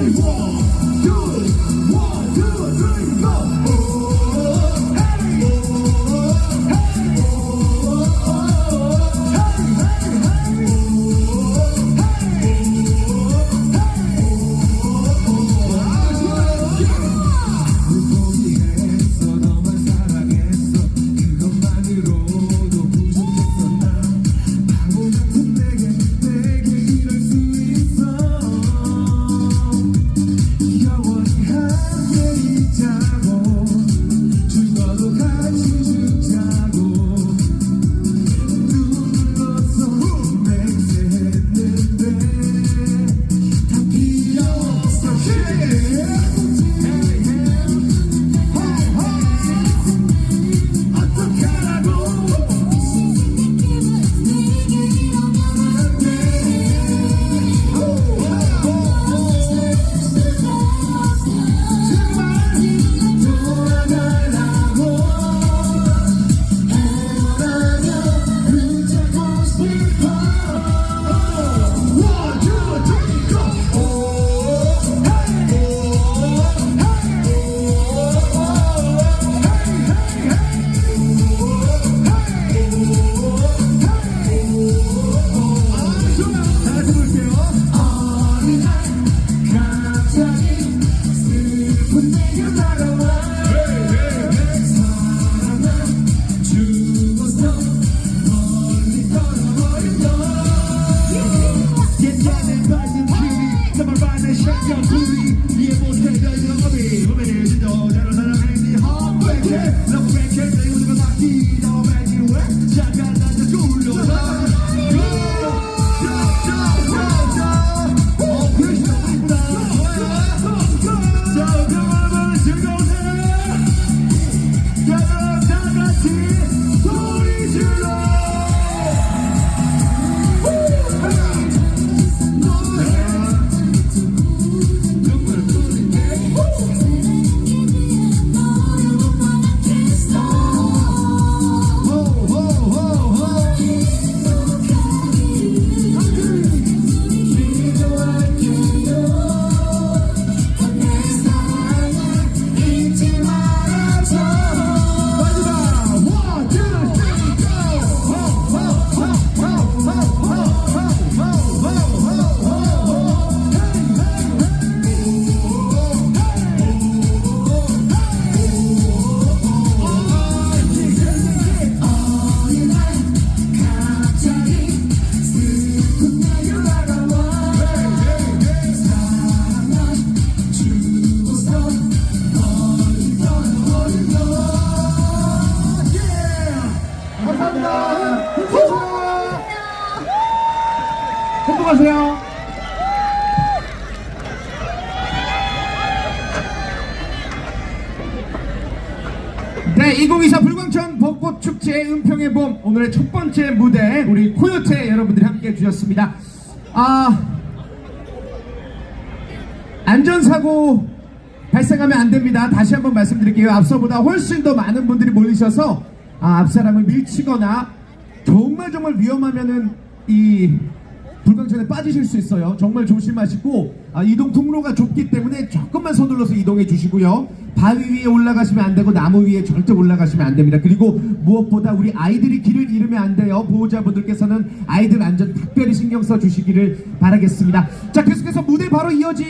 three, one, two, one, two, three, go. you. 행복하세요. 네, 2024 불광천 벚꽃 축제 은평의 봄 오늘의 첫 번째 무대 우리 코요태 여러분들이 함께 해주셨습니다. 아 안전사고 발생하면 안 됩니다. 다시 한번 말씀드릴게요. 앞서보다 훨씬 더 많은 분들이 몰리셔서 아, 앞 사람을 밀치거나 정말 정말 위험하면은 이 불광천에 빠지실 수 있어요. 정말 조심하시고 아, 이동 통로가 좁기 때문에 조금만 서둘러서 이동해 주시고요. 바위 위에 올라가시면 안 되고 나무 위에 절대 올라가시면 안 됩니다. 그리고 무엇보다 우리 아이들이 길을 잃으면 안 돼요. 보호자분들께서는 아이들 안전 특별히 신경 써 주시기를 바라겠습니다. 자 계속해서 무대 바로 이어지.